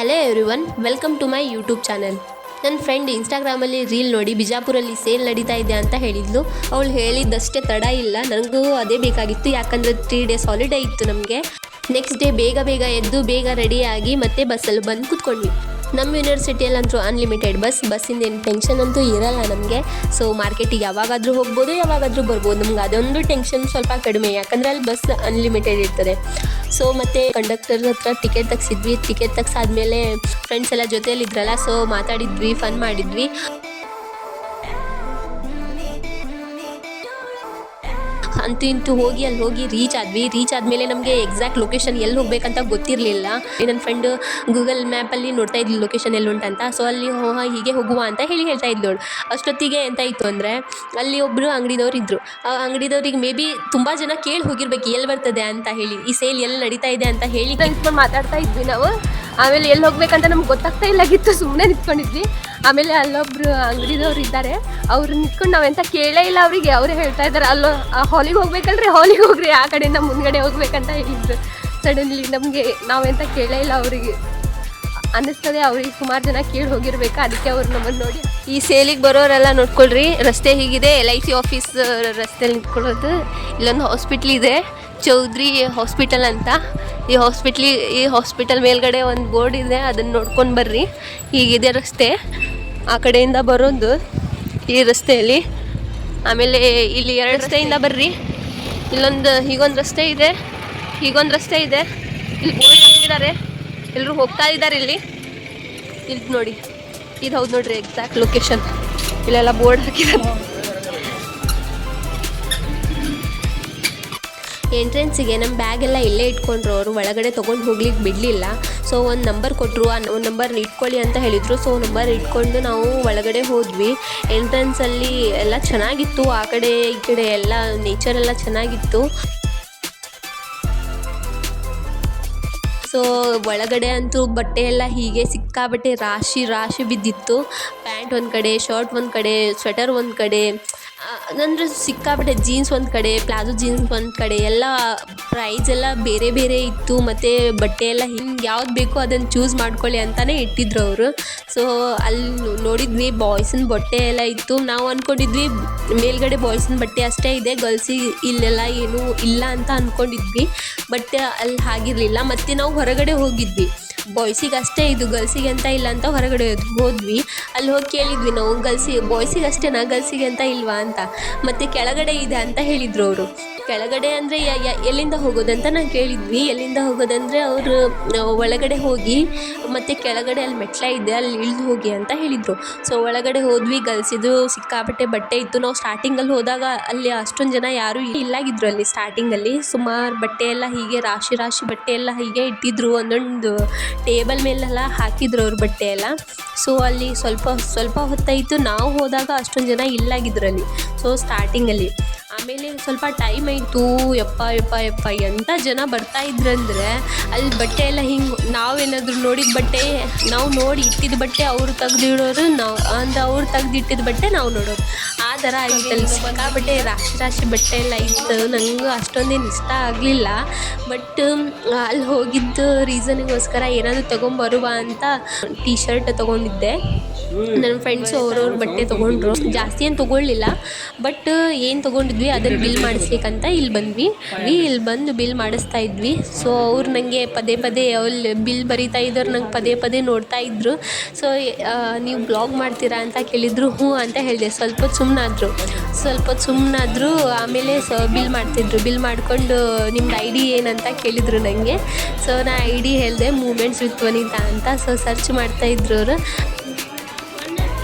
Hello everyone welcome to my YouTube channel ನನ್ನ friend ಇನ್ಸ್ಟಾಗ್ರಾಮಲ್ಲಿ reel ನೋಡಿ ಬಿಜಾಪುರಲ್ಲಿ ಸೇಲ್ ನಡೀತಾ ಇದೆ ಅಂತ ಹೇಳಿದ್ಲು. ಅವಳು ಹೇಳಿದ್ದಷ್ಟೇ ತಡ ಇಲ್ಲ. ನನಗೂ ಅದೇ ಬೇಕಾಗಿತ್ತು. ಯಾಕಂದರೆ ತ್ರೀ ಡೇಸ್ ಹಾಲಿಡೇ ಇತ್ತು ನಮಗೆ. ನೆಕ್ಸ್ಟ್ ಡೇ ಬೇಗ ಬೇಗ ಎದ್ದು, ಬೇಗ ರೆಡಿಯಾಗಿ ಮತ್ತೆ ಬಸ್ಸಲ್ಲಿ ಬಂದು ಕೂತ್ಕೊಂಡ್ವಿ. ನಮ್ಮ ಯೂನಿವರ್ಸಿಟಿಯಲ್ಲಂತೂ ಅನ್ಲಿಮಿಟೆಡ್ ಬಸ್ ಬಸ್ಸಿಂದ ಏನು ಟೆನ್ಷನ್ ಅಂತೂ ಇರಲ್ಲ ನಮಗೆ. ಸೊ ಮಾರ್ಕೆಟಿಗೆ ಯಾವಾಗಾದರೂ ಹೋಗ್ಬೋದು, ಯಾವಾಗಾದರೂ ಬರ್ಬೋದು. ನಮ್ಗೆ ಅದೊಂದು ಟೆನ್ಷನ್ ಸ್ವಲ್ಪ ಕಡಿಮೆ. ಯಾಕಂದರೆ ಅಲ್ಲಿ ಬಸ್ ಅನ್ಲಿಮಿಟೆಡ್ ಇರ್ತದೆ. ಸೊ ಮತ್ತು ಕಂಡಕ್ಟರ್ ಹತ್ರ ಟಿಕೆಟ್ ತೆಗ್ಸಿದ್ವಿ. ಟಿಕೆಟ್ ತೆಗ್ಸಾದ್ಮೇಲೆ ಫ್ರೆಂಡ್ಸ್ ಎಲ್ಲ ಜೊತೆಯಲ್ಲಿ ಇದ್ರಲ್ಲ ಸೊ ಮಾತಾಡಿದ್ವಿ ಫನ್ ಮಾಡಿದ್ವಿ. ಅಂತೂ ಇಂತೂ ಹೋಗಿ, ಅಲ್ಲಿ ಹೋಗಿ ರೀಚ್ ಆದ್ವಿ. ರೀಚ್ ಆದಮೇಲೆ ನಮಗೆ ಎಕ್ಸಾಕ್ಟ್ ಲೊಕೇಶನ್ ಎಲ್ಲಿ ಹೋಗ್ಬೇಕಂತ ಗೊತ್ತಿರಲಿಲ್ಲ. ನನ್ನ ಫ್ರೆಂಡ್ ಗೂಗಲ್ ಮ್ಯಾಪಲ್ಲಿ ನೋಡ್ತಾ ಇದ್ಲು ಲೊಕೇಶನ್ ಎಲ್ಲಿ ಉಂಟಂತ ಸೊ ಅಲ್ಲಿ ಹೀಗೆ ಹೋಗುವ ಅಂತ ಹೇಳಿ ಹೇಳ್ತಾ ನೋಡು ಅಷ್ಟೊತ್ತಿಗೆ ಎಂತ ಇತ್ತು ಅಂದರೆ, ಅಲ್ಲಿ ಒಬ್ಬರು ಅಂಗಡಿದವ್ರು ಇದ್ದರು ಆ ಅಂಗಡಿದವ್ರಿಗೆ ಮೇ ಬಿ ತುಂಬ ಜನ ಕೇಳಿ ಹೋಗಿರ್ಬೇಕು, ಎಲ್ಲಿ ಬರ್ತದೆ ಅಂತ ಹೇಳಿ. ಈ ಸೇಲ್ ಎಲ್ಲಿ ನಡೀತಾ ಇದೆ ಅಂತ ಹೇಳಿ ಮಾತಾಡ್ತಾ ಇದ್ವಿ ನಾವು. ಆಮೇಲೆ ಎಲ್ಲಿ ಹೋಗ್ಬೇಕಂತ ನಮ್ಗೆ ಗೊತ್ತಾಗ್ತಾ ಇಲ್ಲಾಗಿತ್ತು ಸುಮ್ಮನೆ ನಿಂತ್ಕೊಂಡಿದ್ವಿ. ಆಮೇಲೆ ಅಲ್ಲೊಬ್ರು ಅಂಗಡಿದವ್ರು ಇದ್ದಾರೆ. ಅವ್ರು ನಿಂತ್ಕೊಂಡು ನಾವೆಂತ ಕೇಳೇ ಇಲ್ಲ ಅವರಿಗೆ. ಅವರೇ ಹೇಳ್ತಾ ಇದ್ದಾರೆ, ಅಲ್ಲೋ, ಆ ಹಾಲಿಗೆ ಹೋಗ್ಬೇಕಲ್ರಿ? ಹಾಲಿಗೆ ಹೋಗ್ರಿ, ಆ ಕಡೆಯಿಂದ ಮುಂದ್ಗಡೆ ಹೋಗ್ಬೇಕಂತ ಹೇಳಿದ್ರು. ಸಡನ್ಲಿ ನಮಗೆ ನಾವೆಂತ ಕೇಳೇ ಇಲ್ಲ ಅವರಿಗೆ. ಅನ್ನಿಸ್ತದೆ ಅವ್ರಿಗೆ ಸುಮಾರು ಜನ ಕೇಳಿ ಹೋಗಿರ್ಬೇಕು, ಅದಕ್ಕೆ ಅವ್ರು ನಮ್ಮನ್ನು ನೋಡಿ. ಈ ಸೇಲಿಗೆ ಬರೋರೆಲ್ಲ ನೋಡ್ಕೊಳ್ರಿ, ರಸ್ತೆ ಹೀಗಿದೆ ಎಲ್ ಐ ಸಿ ಆಫೀಸ್ ರಸ್ತೆಯಲ್ಲಿ ನಿಂತ್ಕೊಳ್ಳೋದು. ಇಲ್ಲೊಂದು ಹಾಸ್ಪಿಟ್ಲ್ ಇದೆ ಚೌಧರಿ ಹಾಸ್ಪಿಟಲ್ ಅಂತ. ಈ ಹಾಸ್ಪಿಟ್ಲಿ ಈ ಹಾಸ್ಪಿಟಲ್ ಮೇಲ್ಗಡೆ ಒಂದು ಬೋರ್ಡ್ ಇದೆ ಅದನ್ನು ನೋಡ್ಕೊಂಡು ಬರ್ರಿ. ಹೀಗಿದೆ ರಸ್ತೆ, ಆ ಕಡೆಯಿಂದ ಬರೋದು ಈ ರಸ್ತೆಯಲ್ಲಿ ಆಮೇಲೆ ಇಲ್ಲಿ ಎರಡು ರಸ್ತೆಯಿಂದ ಬರ್ರಿ. ಇಲ್ಲೊಂದು, ಹೀಗೊಂದು ರಸ್ತೆ ಇದೆ, ಹೀಗೊಂದು ರಸ್ತೆ ಇದೆ. ಇಲ್ಲಿ ಬೋರ್ಡ್ ಹಾಕಿದ್ದಾರೆ. ಎಲ್ಲರೂ ಹೋಗ್ತಾ ಇದ್ದಾರೆ ಇಲ್ಲಿ. ಇಲ್ಲಿ ನೋಡಿ. ಇದು ಹೌದು ನೋಡ್ರಿ ಎಕ್ಸಾಕ್ಟ್ ಲೊಕೇಶನ್ ಇಲ್ಲೆಲ್ಲ ಬೋರ್ಡ್ ಹಾಕಿದ್ದಾರೆ ಎಂಟ್ರೆನ್ಸಿಗೆ ನಮ್ಮ ಬ್ಯಾಗ್ ಎಲ್ಲ ಇಲ್ಲೇ ಇಟ್ಕೊಂಡ್ರು. ಅವರು ಒಳಗಡೆ ತೊಗೊಂಡು ಹೋಗ್ಲಿಕ್ಕೆ ಬಿಡಲಿಲ್ಲ. ಸೊ ಒಂದು ನಂಬರ್ ಕೊಟ್ಟರು ಆ ಒಂದು ನಂಬರ್ ಇಟ್ಕೊಳ್ಳಿ ಅಂತ ಹೇಳಿದರು. ಸೊ ನಂಬರ್ ಇಟ್ಕೊಂಡು ನಾವು ಒಳಗಡೆ ಹೋದ್ವಿ. ಎಂಟ್ರೆನ್ಸಲ್ಲಿ ಎಲ್ಲ ಚೆನ್ನಾಗಿತ್ತು. ಆ ಕಡೆ, ಈ ಕಡೆ ಎಲ್ಲ ನೇಚರ್ ಎಲ್ಲ ಚೆನ್ನಾಗಿತ್ತು. ಸೊ ಒಳಗಡೆ ಅಂತೂ ಬಟ್ಟೆ ಎಲ್ಲ ಹೀಗೆ ಸಿಕ್ಕಾಬಟ್ಟೆ ರಾಶಿ ರಾಶಿ ಬಿದ್ದಿತ್ತು. ಪ್ಯಾಂಟ್ ಒಂದು ಕಡೆ ಶರ್ಟ್ ಒಂದು ಕಡೆ ಸ್ವೆಟರ್ ಒಂದು ಕಡೆ. ಅಂದರೆ ಸಿಕ್ಕಾಬಿಟ್ಟೆ ಜೀನ್ಸ್ ಒಂದು ಕಡೆ ಪ್ಲಾಜೋ ಜೀನ್ಸ್ ಒಂದು ಕಡೆ, ಎಲ್ಲ ಪ್ರೈಸ್ ಎಲ್ಲ ಬೇರೆ ಬೇರೆ ಇತ್ತು, ಮತ್ತು ಬಟ್ಟೆ ಎಲ್ಲ ಹಿಂಗೆ ಯಾವ್ದು ಬೇಕೋ ಅದನ್ನು ಚೂಸ್ ಮಾಡ್ಕೊಳ್ಳಿ ಅಂತಲೇ ಇಟ್ಟಿದ್ರು ಅವರು. ಸೊ ಅಲ್ಲಿ ನೋಡಿದ್ವಿ ಬಾಯ್ಸಿನ ಬಟ್ಟೆ ಎಲ್ಲ ಇತ್ತು. ನಾವು ಅಂದ್ಕೊಂಡಿದ್ವಿ ಮೇಲ್ಗಡೆ ಬಾಯ್ಸಿನ ಬಟ್ಟೆ ಅಷ್ಟೇ ಇದೆ ಗರ್ಲ್ಸಿಗೆ ಇಲ್ಲೆಲ್ಲ ಏನೂ ಇಲ್ಲ ಅಂತ ಅಂದ್ಕೊಂಡಿದ್ವಿ ಬಟ್ ಅಲ್ಲಿ ಹಾಗಿರಲಿಲ್ಲ. ಮತ್ತು ನಾವು ಹೊರಗಡೆ ಹೋಗಿದ್ವಿ. ಬಾಯ್ಸಿಗೆ ಅಷ್ಟೇ ಇದು ಗರ್ಲ್ಸಿಗೆ ಅಂತ ಇಲ್ಲ ಅಂತ ಹೊರಗಡೆ ಹೋದ್- ಹೋದ್ವಿ. ಅಲ್ಲಿ ಹೋಗಿ ಕೇಳಿದ್ವಿ ನಾವು, ಗರ್ಲ್ಸಿ ಬಾಯ್ಸಿಗೆ ಅಷ್ಟೇನಾ ಗರ್ಲ್ಸಿಗೆ ಅಂತ ಇಲ್ವಾ ಅಂತ. ಮತ್ತು ಕೆಳಗಡೆ ಇದೆ ಅಂತ ಹೇಳಿದರು ಅವರು. ಕೆಳಗಡೆ ಅಂದರೆ ಎಲ್ಲಿಂದ ಹೋಗೋದಂತ ನಾವು ಕೇಳಿದ್ವಿ. ಎಲ್ಲಿಂದ ಹೋಗೋದಂದರೆ ಅವರು ಒಳಗಡೆ ಹೋಗಿ ಮತ್ತು ಕೆಳಗಡೆ ಅಲ್ಲಿ ಮೆಟ್ಲ ಇದೆ, ಅಲ್ಲಿ ಇಳಿದು ಹೋಗಿ ಅಂತ ಹೇಳಿದರು. ಸೊ ಒಳಗಡೆ ಹೋದ್ವಿ ಗಲ್ಸಿದ್ರು ಸಿಕ್ಕಾಪಟ್ಟೆ ಬಟ್ಟೆ ಇತ್ತು. ನಾವು ಸ್ಟಾರ್ಟಿಂಗಲ್ಲಿ ಹೋದಾಗ ಅಲ್ಲಿ ಅಷ್ಟೊಂದು ಜನ ಯಾರೂ ಇಲ್ಲಾಗಿದ್ರು ಅಲ್ಲಿ ಸ್ಟಾರ್ಟಿಂಗಲ್ಲಿ ಸುಮಾರು ಬಟ್ಟೆ ಎಲ್ಲ ಹೀಗೆ ರಾಶಿ ರಾಶಿ ಬಟ್ಟೆ ಎಲ್ಲ ಹೀಗೆ ಇಟ್ಟಿದ್ರು. ಒಂದೊಂದು ಟೇಬಲ್ ಮೇಲೆಲ್ಲ ಹಾಕಿದ್ರು ಅವ್ರ ಬಟ್ಟೆ ಎಲ್ಲ. ಸೊ ಅಲ್ಲಿ ಸ್ವಲ್ಪ ಸ್ವಲ್ಪ ಹೊತ್ತಾಯಿತು. ನಾವು ಹೋದಾಗ ಅಷ್ಟೊಂದು ಜನ ಇಲ್ಲಾಗಿದ್ರು ಅಲ್ಲಿ. ಸೊ ಸ್ಟಾರ್ಟಿಂಗಲ್ಲಿ ಆಮೇಲೆ ಸ್ವಲ್ಪ ಟೈಮ್ ಆಯಿತು, ಯಪ್ಪ ಯಪ್ಪ ಯಪ್ಪ ಎಂಥ ಜನ ಬರ್ತಾ ಇದ್ರಂದ್ರೆ ಅಲ್ಲಿ ಬಟ್ಟೆ ಎಲ್ಲ ಹಿಂಗೆ ನಾವೇನಾದರೂ ನೋಡಿದ ಬಟ್ಟೆ, ನಾವು ನೋಡಿ ಇಟ್ಟಿದ್ದ ಬಟ್ಟೆ ಅವರು ತೆಗ್ದಿಡೋರು ನಾವು ಅಂದ್ರೆ ಅವ್ರು ತೆಗ್ದಿಟ್ಟಿದ್ದ ಬಟ್ಟೆ ನಾವು ನೋಡೋದು ಆ ಥರ ಆಗಿತ್ತು ಅಲ್ಲಿ ಸಿಕ್ಕಾಬಟ್ಟೆ ರಾಶಿ ರಾಶಿ ಬಟ್ಟೆ ಎಲ್ಲ ಇತ್ತು, ನಂಗೆ ಅಷ್ಟೊಂದೇನು ಇಷ್ಟ ಆಗಲಿಲ್ಲ. ಬಟ್ ಅಲ್ಲಿ ಹೋಗಿದ್ದು ರೀಸನಿಗೋಸ್ಕರ ಏನಾದರೂ ತೊಗೊಂಬರುವ ಅಂತ ಟೀ ಶರ್ಟ್ ತೊಗೊಂಡಿದ್ದೆ ನನ್ನ ಫ್ರೆಂಡ್ಸು ಅವ್ರವ್ರ ಬಟ್ಟೆ ತೊಗೊಂಡ್ರು, ಜಾಸ್ತಿ ಏನು ತೊಗೊಳ್ಳಿಲ್ಲ. ಬಟ್ ಏನು ತೊಗೊಂಡಿದ್ವಿ ಅದನ್ನು ಬಿಲ್ ಮಾಡಿಸ್ಬೇಕಂತ ಇಲ್ಲಿ ಬಂದ್ವಿ. ಇಲ್ಲಿ ಬಂದು ಬಿಲ್ ಮಾಡಿಸ್ತಾ ಇದ್ವಿ. ಸೊ ಅವ್ರು ನನಗೆ ಪದೇ ಪದೇ ಅಲ್ಲಿ ಬಿಲ್ ಬರಿತಾ ಇದ್ದವ್ರು ನಂಗೆ ಪದೇ ಪದೇ ನೋಡ್ತಾ ಇದ್ದರು ಸೊ ನೀವು ಬ್ಲಾಗ್ ಮಾಡ್ತೀರಾ ಅಂತ ಕೇಳಿದ್ರು, ಹ್ಞೂ ಅಂತ ಹೇಳಿದೆ. ಸ್ವಲ್ಪ ಸುಮ್ಮನಾದ್ರು ಸ್ವಲ್ಪ ಸುಮ್ಮನಾದ್ರು ಆಮೇಲೆ ಸೊ ಬಿಲ್ ಮಾಡ್ತಿದ್ರು. ಬಿಲ್ ಮಾಡಿಕೊಂಡು ನಿಮ್ದು ಐ ಡಿ ಏನಂತ ಕೇಳಿದ್ರು ನನಗೆ ಸೊ ನಾ ಐ ಡಿ ಹೇಳಿದೆ ಮೂಮೆಂಟ್ಸ್ ವಿತ್ ವನಿತಾ ಅಂತ. ಸೊ ಸರ್ಚ್ ಮಾಡ್ತಾಯಿದ್ರು ಅವರು.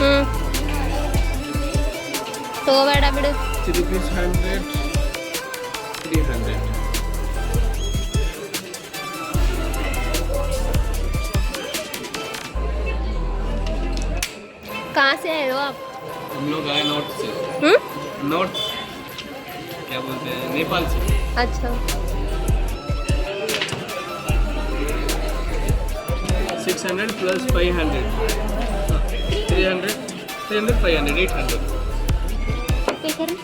ಹ್ಞೂ तो बेटा बिड़। रुपीज़ हंड्रेड थ्री से आए हो आप? हम लोग आए नॉर्थ से। हम्म? हुँ? नॉर्थ क्या बोलते हैं? नेपाल से। अच्छा। Six hundred plus five hundred three hundred three hundred five hundred eight hundred sekarang?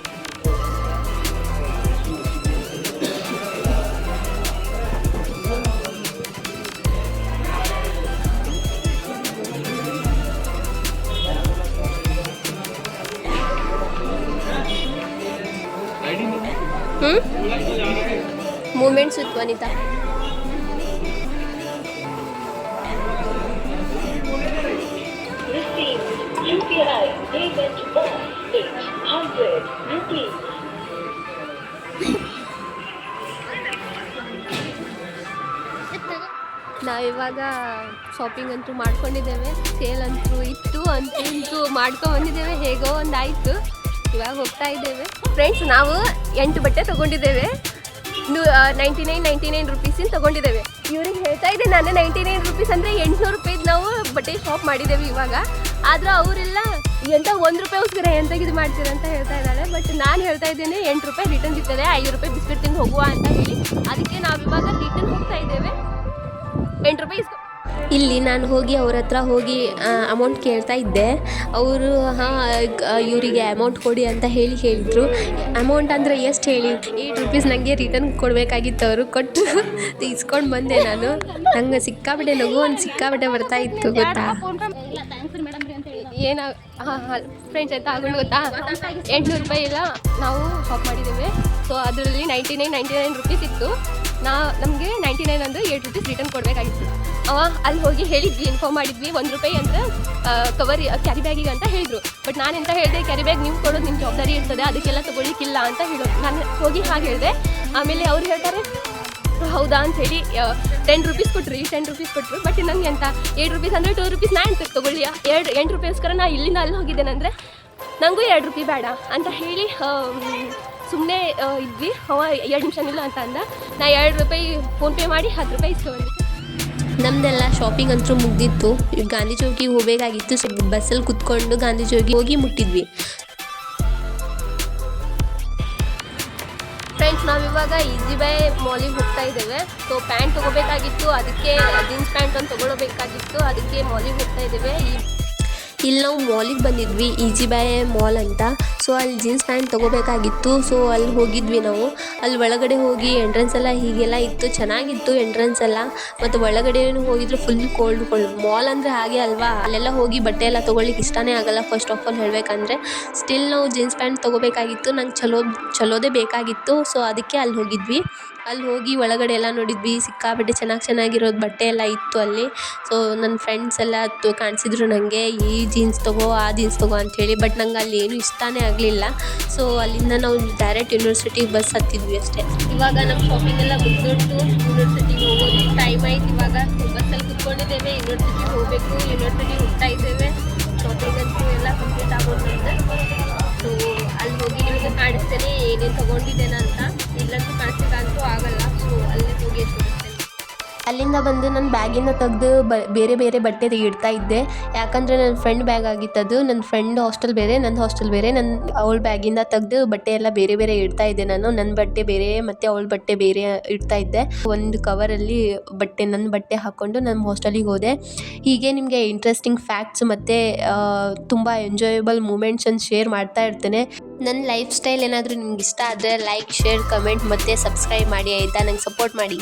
Hmm? Moments with Wanita. ನಾವಿವಾಗ ಶಾಪಿಂಗ್ ಅಂತೂ ಮಾಡ್ಕೊಂಡಿದ್ದೇವೆ ಸೇಲ್ ಅಂತೂ ಇತ್ತು, ಅಂತೂ ಇಂತೂ ಮಾಡ್ಕೊಂಡು ಬಂದಿದ್ದೇವೆ, ಹೇಗೋ ಒಂದು ಆಯಿತು ಇವಾಗ ಹೋಗ್ತಾ ಇದ್ದೇವೆ. ಫ್ರೆಂಡ್ಸ್ ನಾವು ಎಂಟು ಬಟ್ಟೆ ತೊಗೊಂಡಿದ್ದೇವೆ. ನೈಂಟಿ ನೈನ್ ನೈಂಟಿ ನೈನ್ ರುಪೀಸಿಂದ ತೊಗೊಂಡಿದ್ದೇವೆ. ಇವ್ರಿಗೆ ಹೇಳ್ತಾ ಇದ್ದೆ ನಾನು ನೈಂಟಿ ನೈನ್ ರುಪೀಸ್ ಅಂದರೆ ಎಂಟುನೂರು ರೂಪಾಯಿದು ನಾವು ಬಟ್ಟೆ ಶಾಪ್ ಮಾಡಿದ್ದೇವೆ ಇವಾಗ. ಆದ್ರೆ ಅವರೆಲ್ಲ ಎಂತ ಒಂದು ರೂಪಾಯಿಗೋಸ್ಕರ ಎಂತ ಇದು ಮಾಡ್ತೀರ? ಅಂತ ಹೇಳ್ತಾ ಇದ್ದಾರೆ ಬಟ್ ನಾನು ಹೇಳ್ತಾ ಇದ್ದೇನೆ, ಎಂಟು ರೂಪಾಯಿ ರಿಟರ್ನ್ ಸಿಗ್ತದೆ, ಐದು ರೂಪಾಯಿ ಬಿಸ್ಕೆಟ್ ತಿಂದು ಹೋಗುವ ಅಂತ ಹೇಳಿ. ಅದಕ್ಕೆ ನಾವು ಇವಾಗ ರಿಟರ್ನ್ ಹೋಗ್ತಾ ಇದ್ದೇವೆ. ಎಂಟು ರೂಪಾಯಿ ಇಲ್ಲಿ ನಾನು ಹೋಗಿ ಅವ್ರ ಹತ್ರ ಹೋಗಿ ಅಮೌಂಟ್ ಕೇಳ್ತಾ ಇದ್ದೆ. ಅವರು, ಹಾಂ ಇವರಿಗೆ ಅಮೌಂಟ್ ಕೊಡಿ ಅಂತ ಹೇಳಿ ಹೇಳಿದರು. ಅಮೌಂಟ್ ಅಂದರೆ ಎಷ್ಟು ಹೇಳಿ? ಏಯ್ಟ್ ರುಪೀಸ್ ನನಗೆ ರಿಟರ್ನ್ ಕೊಡಬೇಕಾಗಿತ್ತು ಅವರು. ಕೊಟ್ಟು ಇಸ್ಕೊಂಡು ಬಂದೆ ನಾನು. ನಂಗೆ ಸಿಕ್ಕಾಬಿಟ್ಟೆ ನಗು, ಒಂದು ಸಿಕ್ಕಾಬಿಟ್ಟೆ ಬರ್ತಾ ಇತ್ತು, ಗೊತ್ತಾ? ಏನ ಫ್ರೆಂಡ್ಸ್ ಆಯ್ತಾ ಆಗೋಣ ಗೊತ್ತಾ? ಎಂಟುನೂರು ರೂಪಾಯಿ ಇಲ್ಲ ನಾವು ಶಾಪ್ ಮಾಡಿದ್ದೇವೆ. ಸೊ ಅದರಲ್ಲಿ ninety nine ninety nine rupees ಇತ್ತು. ನಾ ನಮಗೆ ನೈಂಟಿ ನೈನ್ ಅಂದರೆ ಏಟ್ ರುಪೀಸ್ ರಿಟರ್ನ್ ಕೊಡಬೇಕಾಗಿತ್ತು. ಅವ ಅಲ್ಲಿ ಹೋಗಿ ಹೇಳಿದ್ವಿ ಇನ್ಫಾರ್ಮ್ ಮಾಡಿದ್ವಿ, ಒಂದು ರೂಪಾಯಿ ಅಂದರೆ ಕವರ್ ಕ್ಯಾರಿ ಬ್ಯಾಗಿಗೆ ಅಂತ ಹೇಳಿದ್ರು. ಬಟ್ ನಾನು ಎಂತ ಹೇಳಿದೆ ಕ್ಯಾರಿ ಬ್ಯಾಗ್ ನೀವು ಕೊಡೋದು ನಿಮ್ಮ ಜವಾಬ್ದಾರಿ ಇರ್ತದೆ, ಅದಕ್ಕೆಲ್ಲ ತೊಗೊಳ್ಲಿಕ್ಕಿಲ್ಲ ಅಂತ ಹೇಳೋದು ನಾನು ಹೋಗಿ ಹಾಗೆ ಹೇಳಿದೆ. ಆಮೇಲೆ ಅವ್ರು ಹೇಳ್ತಾರೆ, ಹೌದಾ ಅಂತ ಹೇಳಿ ಟೆನ್ ರುಪೀಸ್ ಕೊಟ್ರಿ ಟೆನ್ ರುಪೀಸ್ ಕೊಟ್ಟರು ಬಟ್ ನನಗೆ ಅಂತ ಏಟ್ ರುಪೀಸ್ ಅಂದರೆ ಟೂ ರುಪೀಸ್ ನಾ ಎಂತ ತೊಗೊಳ್ಳಿ ಎರಡು, ಎಂಟು ರುಪೀಸ್ಕರ ನಾ ಇಲ್ಲಿಂದ ಅಲ್ಲಿ ಹೋಗಿದ್ದೇನೆಂದರೆ ನನಗೂ ಎರಡು ರೂಪಾಯಿ ಬೇಡ ಅಂತ ಹೇಳಿ ಸುಮ್ಮನೆ ಇದ್ವಿ. ಅವ ಎರಡು ನಿಮಿಷ ಇಲ್ಲ ಅಂತ ಅಂದ. ನಾ ಎರಡು ರೂಪಾಯಿ ಫೋನ್ಪೇ ಮಾಡಿ ಹತ್ತು ರೂಪಾಯಿ ಇಸ್ಕೊಂಡೆ. ನಮ್ದೆಲ್ಲ ಶಾಪಿಂಗ್ ಅಂತೂ ಮುಗ್ದಿತ್ತು. ಗಾಂಧಿ ಚೌಕಿಗೆ ಹೋಗಬೇಕಾಗಿತ್ತು. ಸೊ ಬಸ್ಸಲ್ಲಿ ಕುತ್ಕೊಂಡು ಗಾಂಧಿ ಚೌಕಿಗೆ ಹೋಗಿ ಮುಟ್ಟಿದ್ವಿ. ಫ್ರೆಂಡ್ಸ್ ನಾವಿವಾಗ ಈಜಿ ಬೈ ಮಾಲಿಗೆ ಹೋಗ್ತಾ ಇದ್ದೇವೆ. ಸೊ ಪ್ಯಾಂಟ್ ತೊಗೋಬೇಕಾಗಿತ್ತು. ಅದಕ್ಕೆ ಜೀನ್ಸ್ ಪ್ಯಾಂಟ್ ಒಂದು ತೊಗೊಳ್ಬೇಕಾಗಿತ್ತು. ಅದಕ್ಕೆ ಮಾಲಿಗೆ ಹೋಗ್ತಾ ಇದ್ದೇವೆ. ಈ ಇಲ್ಲಿ ನಾವು ಮಾಲಿಗೆ ಬಂದಿದ್ವಿ ಈಜಿ ಬೈ ಮಾಲ್ ಅಂತ. ಸೊ ಅಲ್ಲಿ ಜೀನ್ಸ್ ಪ್ಯಾಂಟ್ ತೊಗೋಬೇಕಾಗಿತ್ತು. ಸೊ ಅಲ್ಲಿ ಹೋಗಿದ್ವಿ ನಾವು. ಅಲ್ಲಿ ಒಳಗಡೆ ಹೋಗಿ ಎಂಟ್ರೆನ್ಸ್ ಎಲ್ಲ ಹೀಗೆಲ್ಲ ಇತ್ತು. ಚೆನ್ನಾಗಿತ್ತು ಎಂಟ್ರೆನ್ಸ್ ಎಲ್ಲ. ಮತ್ತು ಒಳಗಡೆ ಹೋಗಿದ್ರು ಫುಲ್ ಕೋಲ್ಡ್ ಕೋಲ್ಡ್ ಮಾಲ್ ಅಂದರೆ ಹಾಗೆ ಅಲ್ವಾ? ಅಲ್ಲೆಲ್ಲ ಹೋಗಿ ಬಟ್ಟೆ ಎಲ್ಲ ತೊಗೊಳ್ಲಿಕ್ಕೆ ಇಷ್ಟನೇ ಆಗಲ್ಲ. ಫಸ್ಟ್ ಆಫ್ ಆಲ್ ಹೇಳಬೇಕಂದ್ರೆ ಸ್ಟಿಲ್ ನಾವು ಜೀನ್ಸ್ ಪ್ಯಾಂಟ್ ತೊಗೋಬೇಕಾಗಿತ್ತು. ನಂಗೆ ಚಲೋ, ಚಲೋದೇ ಬೇಕಾಗಿತ್ತು. ಸೊ ಅದಕ್ಕೆ ಅಲ್ಲಿ ಹೋಗಿದ್ವಿ. ಅಲ್ಲಿ ಹೋಗಿ ಒಳಗಡೆ ಎಲ್ಲ ನೋಡಿದ್ವಿ. ಸಿಕ್ಕಾಪಟ್ಟೆ ಚೆನ್ನಾಗಿ, ಚೆನ್ನಾಗಿರೋದು ಬಟ್ಟೆ ಎಲ್ಲ ಇತ್ತು ಅಲ್ಲಿ. ಸೊ ನನ್ನ ಫ್ರೆಂಡ್ಸ್ ಎಲ್ಲ ಕಾಣಿಸಿದ್ರು ನನಗೆ ಈ ಜೀನ್ಸ್ ತಗೋ, ಆ ಜೀನ್ಸ್ ತಗೋ ಅಂಥೇಳಿ ಬಟ್ ನಂಗೆ ಅಲ್ಲಿ ಏನು ಇಷ್ಟನೇ ಆಗಲಿಲ್ಲ. ಸೊ ಅಲ್ಲಿಂದ ನಾವು ಡೈರೆಕ್ಟ್ ಯೂನಿವರ್ಸಿಟಿಗೆ ಬಸ್ ಹತ್ತಿದ್ವಿ ಅಷ್ಟೇ. ಇವಾಗ ನಮ್ಮ ಶಾಪಿಂಗ್ ಎಲ್ಲ ಮುಗಿದೊಟ್ಟು ಯೂನಿವರ್ಸಿಟಿಗೆ ಹೋಗೋದು ಟೈಮ್ ಆಯ್ತು. ಇವಾಗ ಬಸ್ಸಲ್ಲಿ ಕುತ್ಕೊಂಡಿದ್ದೇವೆ. ಯೂನಿವರ್ಸಿಟಿಗೆ ಹೋಗಬೇಕು. ಯೂನಿವರ್ಸಿಟಿ ಹೋಗ್ತಾ ಇದ್ದೇವೆ. ಶಾಪಿಂಗ್ ಅಂತೂ ಎಲ್ಲ ಕಂಪ್ಲೀಟ್ ಆಗೋದ್ರಿಂದ ಸೊ ಅಲ್ಲಿ ಹೋಗಿ ನಿಮಗೆ ಕಾಣಿಸ್ತೇನೆ. ಏನೇನು ತೊಗೊಂಡಿದ್ದೇನೆ ಅಂತ ಇಲ್ಲಂತೂ ಕಾಣಿಸ್ಲಿಕ್ಕಂತೂ ಅಲ್ಲಿಂದ ಬಂದು ನನ್ನ ಬ್ಯಾಗಿಂದ ತೆಗೆದು ಬ, ಬೇರೆ ಬೇರೆ ಬಟ್ಟೆ ಇಡ್ತಾ ಇದ್ದೆ. ಯಾಕಂದರೆ ನನ್ನ ಫ್ರೆಂಡ್ ಬ್ಯಾಗ್ ಆಗಿತ್ತದು. ನನ್ನ ಫ್ರೆಂಡ್ ಹಾಸ್ಟೆಲ್ ಬೇರೆ ನನ್ನ ಹಾಸ್ಟೆಲ್ ಬೇರೆ. ನನ್ನ ಅವಳ ಬ್ಯಾಗಿಂದ ತೆಗೆದು ಬಟ್ಟೆ ಎಲ್ಲ ಬೇರೆ ಬೇರೆ ಇಡ್ತಾ ಇದ್ದೆ ನಾನು. ನನ್ನ ಬಟ್ಟೆ ಬೇರೆ ಮತ್ತು ಅವಳ ಬಟ್ಟೆ ಬೇರೆ ಇಡ್ತಾ ಇದ್ದೆ. ಒಂದು ಕವರಲ್ಲಿ ಬಟ್ಟೆ ನನ್ನ ಬಟ್ಟೆ ಹಾಕ್ಕೊಂಡು ನನ್ನ ಹಾಸ್ಟೆಲಿಗೆ ಹೋದೆ. ಹೀಗೆ ನಿಮಗೆ ಇಂಟ್ರೆಸ್ಟಿಂಗ್ ಫ್ಯಾಕ್ಟ್ಸ್ ಮತ್ತು ತುಂಬ ಎಂಜಾಯಬಲ್ ಮೂಮೆಂಟ್ಸನ್ನು ಶೇರ್ ಮಾಡ್ತಾ ಇರ್ತೇನೆ. ನನ್ನ ಲೈಫ್ ಸ್ಟೈಲ್ ಏನಾದರೂ ನಿಮ್ಗೆ ಇಷ್ಟ ಆದರೆ ಲೈಕ್ ಶೇರ್ ಕಮೆಂಟ್ ಮತ್ತು ಸಬ್ಸ್ಕ್ರೈಬ್ ಮಾಡಿ ಆಯಿತಾ? ನಂಗೆ ಸಪೋರ್ಟ್ ಮಾಡಿ.